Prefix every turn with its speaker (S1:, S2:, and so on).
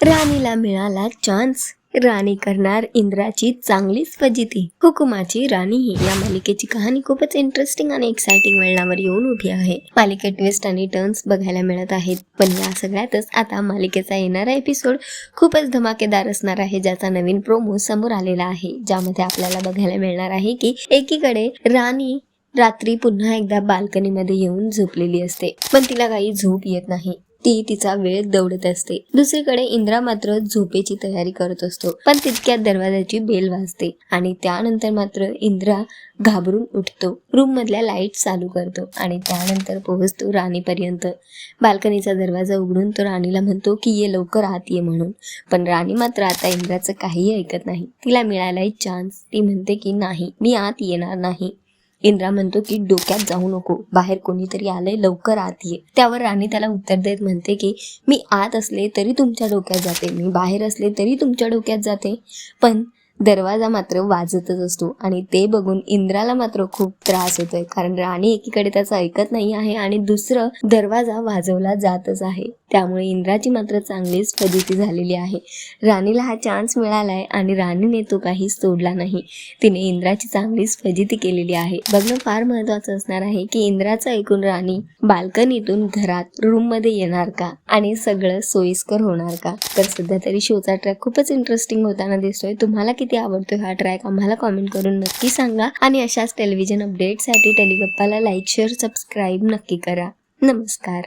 S1: राणीला मिळाला चान्स राणी करणार इंद्राची चांगलीच फजिती. हुकुमाची राणी ही. या मालिकेची कहाणी खूपच इंटरेस्टिंग आणि एक्साइटिंग वळणावर येऊन उभी आहे. मालिकेत ट्विस्ट आणि टर्न्स बघायला मिळत आहेत. पण या सगळ्यातच आता मालिकेचा येणारा एपिसोड खूपच धमाकेदार असणार आहे ज्याचा नवीन प्रोमो समोर आलेला आहे. ज्यामध्ये आपल्याला बघायला मिळणार आहे की एकीकडे राणी रात्री पुन्हा एकदा बाल्कनीमध्ये येऊन झोपलेली असते. पण तिला काही झोप येत नाही. ती तिचा वेळ दौडत असते. दुसरीकडे इंद्रा मात्र झोपेची तयारी करत असतो. पण तितक्यात दरवाजाची बेल वाजते आणि त्यानंतर मात्र इंद्रा घाबरून उठतो. रूम मधल्या लाइट चालू करतो आणि त्यानंतर पोहोचतो राणीपर्यंत. बाल्कनीचा दरवाजा उघडून तो राणीला म्हणतो की ये लवकर आत ये म्हणून. पण राणी मात्र आता इंद्राचं काहीही ऐकत नाही. तिला मिळालाय चान्स ती म्हणते की नाही मी आत येणार नाही. इंद्रा म्हणतो की डोक्यात जाऊ नको. बाहेर कोणीतरी आलंय लवकर आत ये. त्यावर राणी त्याला उत्तर देत म्हणते की मी आत असले तरी तुमच्या डोक्यात जाते. मी बाहेर असले तरी तुमच्या डोक्यात जाते. पण दरवाजा मात्र वाजतच असतो आणि ते बघून इंद्राला मात्र खूप त्रास होतोय कारण राणी एकीकडे त्याचं ऐकत नाही आहे आणि दुसरं दरवाजा वाजवला जातच आहे. त्यामुळे इंद्राची मात्र चांगलीच फजिती झालेली आहे. राणीला हा चान्स मिळालाय आणि राणीने तो काही सोडला नाही. तिने इंद्राची चांगलीच फजिती केलेली आहे. बघणं फार महत्वाचं असणार आहे की इंद्राचं ऐकून राणी बाल्कनीतून घरात रूममध्ये येणार का आणि सगळं सोयीस्कर होणार का? तर सध्या तरी शोचा ट्रॅक खूपच इंटरेस्टिंग होताना दिसतोय. तुम्हाला किती आवडतोय हा ट्रॅक आम्हाला कॉमेंट करून नक्की सांगा. आणि अशाच टेलिव्हिजन अपडेटसाठी टेलिगप्पाला लाईक शेअर सबस्क्राईब नक्की करा. नमस्कार.